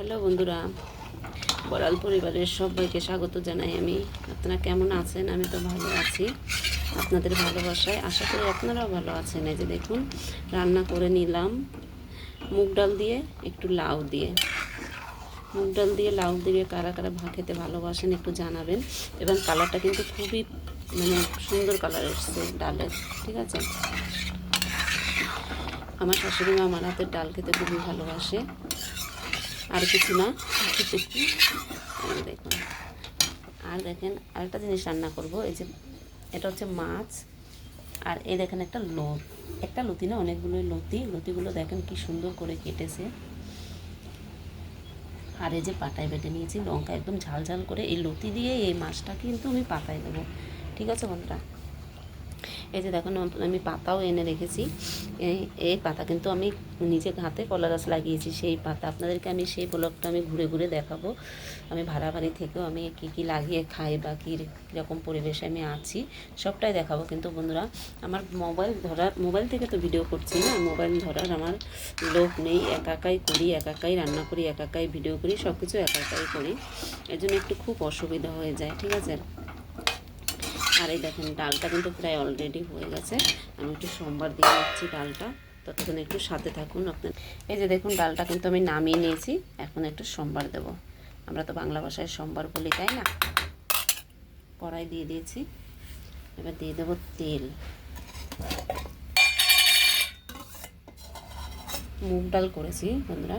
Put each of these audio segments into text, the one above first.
Hello বন্ধুরা, বড়াল পরিবারের সবাইকে স্বাগত জানাই আমি। আপনারা কেমন আছেন? আমি তো ভালো আছি। আপনাদের ভালোবাসায় আশা করি আপনারাও ভালো আছেন। এই যে দেখুন, রান্না করে নিলাম। মুগ ডাল দিয়ে, একটু লাউ দিয়ে। মুগ ডাল দিয়ে, লাউ দিয়ে কারা কারা ভা খেতে ভালোবাসেন একটু জানাবেন। এবং কালারটা কিন্তু খুবই মানে সুন্দর কালার এসছে ডালের, ঠিক আছে? আমার শাশুড়ি মা আমার হাতের ডাল খেতে খুবই ভালোবাসে। আর কিছু না দেখুন। আর দেখেন, আরেকটা জিনিস রান্না করব, এই যে এটা হচ্ছে মাছ। আর এই দেখেন একটা লত, একটা লতি না, অনেকগুলোই লতি। লতিগুলো দেখেন কি সুন্দর করে কেটেছে। আর এই যে পাটায় বেটে নিয়েছি, লঙ্কা একদম ঝাল ঝাল করে। এই লতি দিয়ে এই মাছটা কিন্তু আমি পাতায় দেবো। ঠিক আছে বন্ধুরা? এই যে দেখুন আমি পাতাও এনে রেখেছি। এই পাতা কিন্তু আমি নিজে হাতে কলা গাছ লাগিয়েছি। সেই পাতা আপনাদেরকে আমি সেই ব্লগটা আমি ঘুরে ঘুরে দেখাবো। আমি ভাড়া বাড়ি থেকেও আমি কী কী লাগিয়ে খাই বা কী কীরকম পরিবেশে আমি আছি, সবটাই দেখাবো। কিন্তু বন্ধুরা, আমার মোবাইল ধরার, মোবাইল থেকে তো ভিডিও করছি না, মোবাইল ধরার আমার লোক নেই। একা একাই করি, একা একাই রান্না করি, একা একাই ভিডিও করি সব কিছু একা একাই করি। এর জন্য একটু খুব অসুবিধা হয়ে যায়, ঠিক আছে? আর এই দেখেন, ডালটা কিন্তু প্রায় অলরেডি হয়ে গেছে। আমি একটু সোমবার দিয়ে নিচ্ছি ডালটা। ততক্ষণ একটু সাথে থাকুন আপনার। এই যে দেখুন, ডালটা কিন্তু আমি নামিয়ে নিয়েছি। এখন একটু সোমবার দেব। আমরা তো বাংলা ভাষায় সোমবার বলি, তাই না? কড়াই দিয়ে দিয়েছি। এবার দিয়ে দেবো তেল। মুগ ডাল করেছি, বন্ধুরা।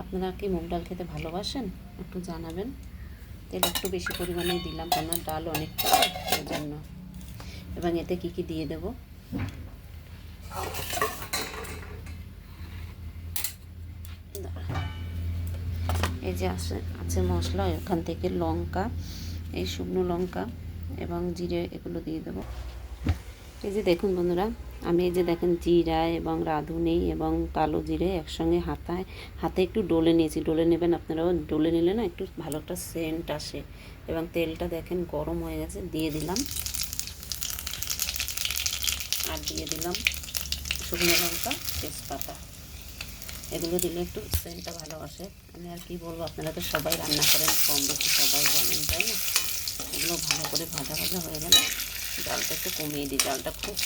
আপনারা কি মুগ ডাল খেতে ভালোবাসেন? একটু জানাবেন। তেল একটু বেশি পরিমাণে দিলাম, কেননা ডাল অনেকটা ওই জন্য। এবং এতে কি কি দিয়ে দেব? এই যে আছে আছে মশলা, এখান থেকে লঙ্কা, এই শুকনো লঙ্কা এবং জিরে, এগুলো দিয়ে দেব। এই যে দেখুন বন্ধুরা আমি এই যে দেখেন জিরা এবং রাঁধুনি এবং কালো জিরে একসঙ্গে হাতায়, হাতে একটু ডলে নিয়েছি। ডলে নেবেন আপনারাও, ডলে নিলে না একটু ভালো একটা সেন্ট আসে। এবং তেলটা দেখেন গরম হয়ে গেছে, দিয়ে দিলাম। আর দিয়ে দিলাম শুকনো লঙ্কা, তেজপাতা। এগুলো দিলে একটু সেন্টটা ভালো আসে। আমি আর কি বলব, আপনারা তো সবাই রান্না করেন, কম বেশি সবাই জানেন, তাই না? এগুলো ভালো করে ভাজা ভাজা হয়ে গেলে ডালটা একটু কমিয়ে দিই, ডালটা খুব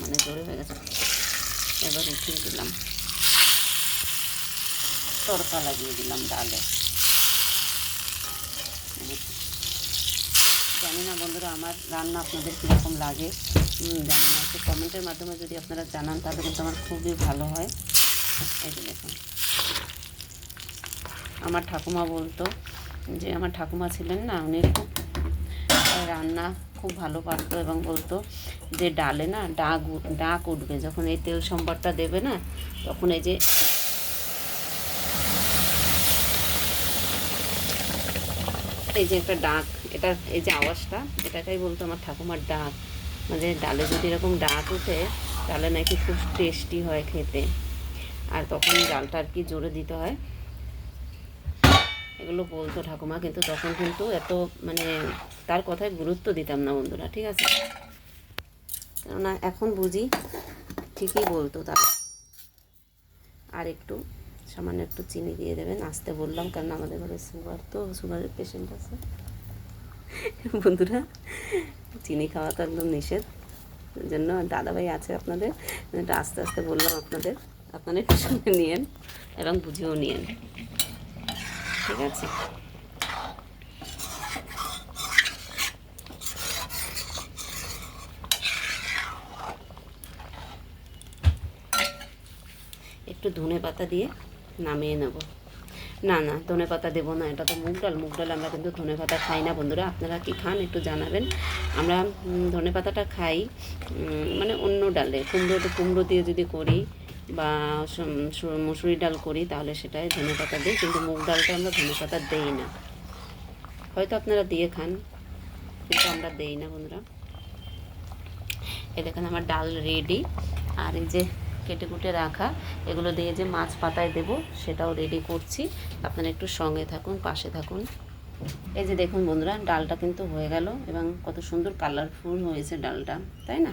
মানে জোরে হয়ে গেছে। এবার উঠিয়ে দিলাম। তড়কা লাগিয়ে দিলাম ডালে। জানি না বন্ধুরা, আমার রান্না আপনাদের কীরকম লাগে? জানি না। একটু কমেন্টের মাধ্যমে যদি আপনারা জানান, তাহলে কিন্তু আমার খুবই ভালো হয়। এই যে দেখুন। আমার ঠাকুমা বলতো যে, আমার ঠাকুমা ছিলেন না, উনি রান্না খুব ভালো পারতো এবং বলতো যে ডালে না ডাক ডাক উঠবে। যখন এই তেল সম্বারটা দেবে না, তখন এই যে এই যে একটা ডাক, এটা এই যে আওয়াজটা, এটাকেই বলতো আমার ঠাকুমার ডাক। মানে ডালে যদি এরকম ডাক উঠে, তাহলে নাকি খুব টেস্টি হয় খেতে। আর তখন ডালটা আর কি জোরে দিতে হয়। এগুলো বলতো ঠাকুমা, কিন্তু তখন কিন্তু এত মানে তার কথায় গুরুত্ব দিতাম না বন্ধুরা, ঠিক আছে? কেননা এখন বুঝি ঠিকই বলতো তারা। আর একটু, সামান্য একটু চিনি দিয়ে দেবেন, আসতে বললাম কারণ আমাদের ঘরে সুগার তো সুগারের পেশেন্ট আছে। বন্ধুরা, চিনি খাওয়া তো একদম নিষেধ। জন্য দাদাভাই আছে আপনাদের আস্তে আস্তে বললাম আপনাদের আপনারা একটু শুনে নিয়েন এবং বুঝেও নিয়েন। ঠিক আছে। একটু ধনে পাতা দিয়ে নামিয়ে নেব। না না, ধনে পাতা দেবো না, এটা তো মুগ ডাল। মুগ ডাল আমরা কিন্তু ধনে পাতা খাই না বন্ধুরা, আপনারা কি খান একটু জানাবেন। আমরা ধনে পাতাটা খাই মানে অন্য ডালে, কুমড়ো কুমড়ো দিয়ে যদি করি বা মুসুরি ডাল করি, তাহলে সেটাই ধনে পাতা দিই, কিন্তু মুগ ডালটা আমরা ধনে পাতা দেই না। হয়তো আপনারা দিয়ে খান, কিন্তু আমরা দেই না বন্ধুরা। এই দেখেন আমার ডাল রেডি আর এই যে কেটে কুটে রাখা, এগুলো দিয়ে যে মাছ পাতায় দেব, সেটাও রেডি করছি। আপনারা একটু সঙ্গে থাকুন, পাশে থাকুন। এই যে দেখুন বন্ধুরা, ডালটা কিন্তু হয়ে গেল, এবং কত সুন্দর কালারফুল হয়েছে ডালটা, তাই না?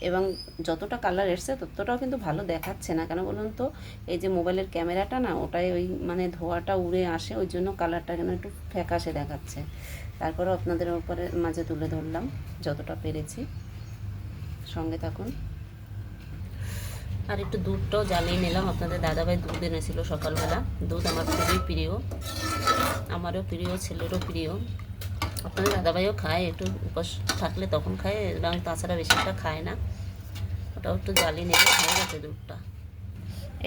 এবং যতটা কালার এসছে ততটাও কিন্তু ভালো দেখাচ্ছে না। কেন বলুন তো? এই যে মোবাইলের ক্যামেরাটা না, ওটাই ওই মানে ধোয়াটা উড়ে আসে, ওই জন্য কালারটা যেন একটু ফ্যাকাশে দেখাচ্ছে। তারপরেও আপনাদের উপরে মাঝে তুলে ধরলাম, যতটা পেরেছি। সঙ্গে থাকুন। আর একটু দুধটাও জ্বালিয়ে নিলাম। আপনাদের দাদাভাই দুধ এনেছিল সকালবেলা। দুধ আমার খুবই প্রিয়। আমারও প্রিয়, ছেলেরও প্রিয়। আপনাদের দাদাভাইও খায়, একটু উপাস থাকলে তখন খায়, এবং তাছাড়া বেশি একটা খায় না। ওটাও একটু জ্বালিয়ে নেবে হয়ে গেছে দুধটা।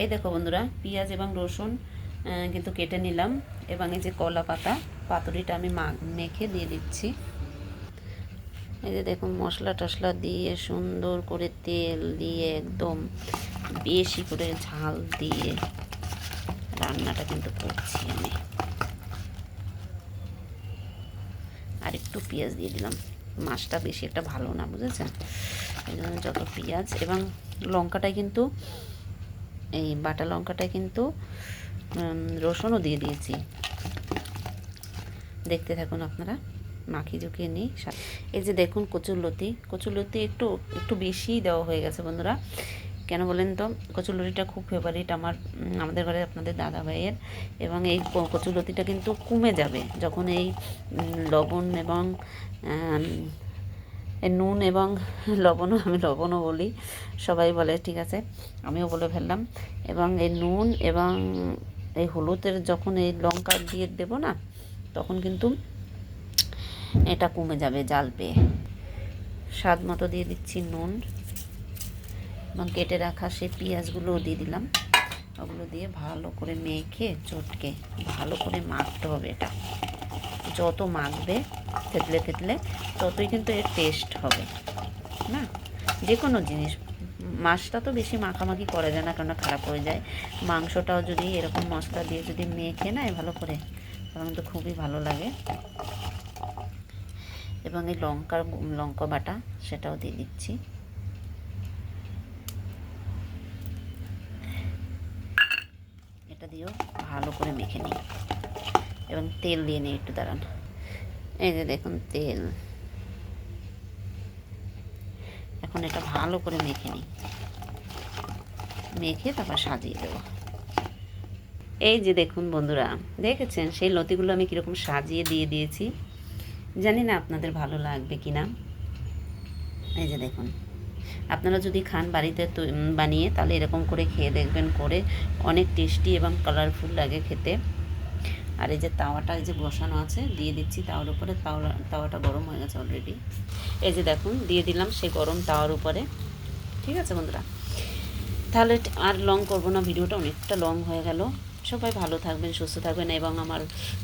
এই দেখো বন্ধুরা, পেঁয়াজ এবং রসুন কিন্তু কেটে নিলাম, এবং এই যে কলা পাতা, পাতুরিটা আমি মেখে দিয়ে দিচ্ছি। এই যে দেখুন, মশলা টশলা দিয়ে সুন্দর করে তেল দিয়ে একদম বেশি করে ঝাল দিয়ে রান্নাটা কিন্তু করছি আমি। আর একটু পেঁয়াজ দিয়ে দিলাম। মাছটা বেশি একটা ভালো না, বুঝেছেন? যত পেঁয়াজ এবং লঙ্কাটাই কিন্তু, এই বাটা লঙ্কাটাই কিন্তু রসুনও দিয়ে দিয়েছি। দেখতে থাকুন আপনারা, মাখি ঝুঁকিয়ে নিই। এই যে দেখুন কচুর লতি কচুর লতি একটু একটু বেশিই দেওয়া হয়ে গেছে বন্ধুরা। কেন বলেন তো? কচুলতিটা খুব ফেভারিট আমার আমাদের ঘরে আপনাদের দাদা ভাইয়ের। এবং এই কচুলতিটা কিন্তু কমে যাবে যখন এই লবণ এবং নুন এবং লবণও, আমি লবণও বলি, সবাই বলে, ঠিক আছে? আমিও বলে ফেললাম। এবং এই নুন এবং এই হলুদের যখন এই লঙ্কা দিয়ে দেবো না, তখন কিন্তু এটা কমে যাবে জাল পেয়ে। স্বাদ মতো দিয়ে দিচ্ছি নুন। এবং কেটে রাখা সেই পেঁয়াজগুলোও দিয়ে দিলাম। ওগুলো দিয়ে ভালো করে মেখে, চটকে ভালো করে মাখতে হবে এটা। যত মাখবে থেতলে থেতলে ততই কিন্তু এর টেস্ট হবে, না? যে কোনো জিনিস, মাছটা তো বেশি মাখামাখি করা যায় না, কেননা খারাপ হয়ে যায়। মাংসটাও যদি এরকম মশলা দিয়ে যদি মেখে নেয় ভালো করে তখন তো খুবই ভালো লাগে। এবং এই লঙ্কার, লঙ্কা বাটা সেটাও দিয়ে দিচ্ছি এটা দিয়েও ভালো করে মেখে নিই। এবং তেল দিয়ে নিই একটু, দাঁড়ান। এই যে দেখুন তেল। এখন এটা ভালো করে মেখে নিই। মেখে তারপর সাজিয়ে দেবো। এই যে দেখুন বন্ধুরা, দেখেছেন সেই লতিগুলো আমি কীরকম সাজিয়ে দিয়ে দিয়েছি? জানি না আপনাদের ভালো লাগবে কি না এই যে দেখুন। আপনারা যদি খান বাড়িতে বানিয়ে, তাহলে এরকম করে খেয়ে দেখবেন, করে অনেক টেস্টি এবং কালারফুল লাগে খেতে। আর এই যে তাওয়াটা, এই যে বসানো আছে, দিয়ে দিচ্ছি তাওয়ার উপরে। তাওয়া তাওয়াটা গরম হয়ে গেছে অলরেডি এই যে দেখুন, দিয়ে দিলাম সেই গরম তাওয়ার উপরে। ঠিক আছে বন্ধুরা? তাহলে আর লং করব না, ভিডিওটা অনেকটা লং হয়ে গেল। সবাই ভালো থাকবেন, সুস্থ থাকবেন এবং আমার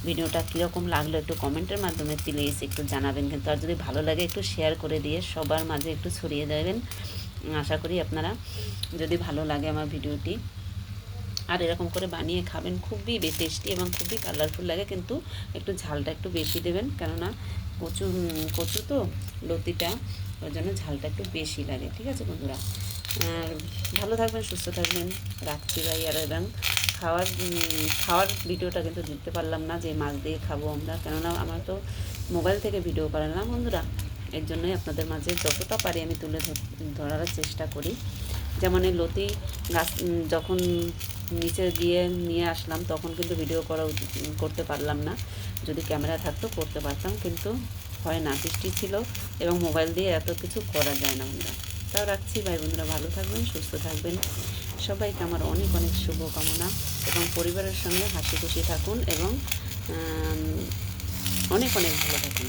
ভিডিওটা কীরকম লাগল একটু কমেন্টের মাধ্যমে প্লিজ একটু জানাবেন। কিন্তু আর যদি ভালো লাগে একটু শেয়ার করে দিয়ে সবার মাঝে একটু ছড়িয়ে দেবেন। আশা করি আপনারা যদি ভালো লাগে আমার ভিডিওটি। আর এরকম করে বানিয়ে খাবেন, খুবই টেস্টি এবং খুবই কালারফুল লাগে, কিন্তু একটু ঝালটা একটু বেশি দেবেন। কেননা কচু কচু তো লতিটা, ওই জন্য ঝালটা একটু বেশি লাগে। ঠিক আছে বন্ধুরা? আর ভালো থাকবেন, সুস্থ থাকবেন। রাখছি ভাই আর এবং খাওয়ার খাওয়ার ভিডিওটা কিন্তু দিতে পারলাম না যে মাছ দিয়ে খাব আমরা। কেননা আমার তো মোবাইল থেকে ভিডিও করে না বন্ধুরা। এর জন্যই আপনাদের মাঝে যতটা পারি আমি তুলে ধরার চেষ্টা করি। যেমন এই লতি গাছ যখন নিচে গিয়ে নিয়ে আসলাম, তখন কিন্তু ভিডিও করা করতে পারলাম না। যদি ক্যামেরা থাকতো, করতে পারতাম, কিন্তু হয় না। বৃষ্টি ছিল এবং মোবাইল দিয়ে এত কিছু করা যায় না বন্ধুরা। তাও রাখছি। ভাই বন্ধুরা, ভালো থাকবেন, সুস্থ থাকবেন। সবাইকে আমার অনেক অনেক শুভকামনা এবং পরিবারের সঙ্গে হাসি খুশি থাকুন এবং অনেক অনেক ভালো থাকুন।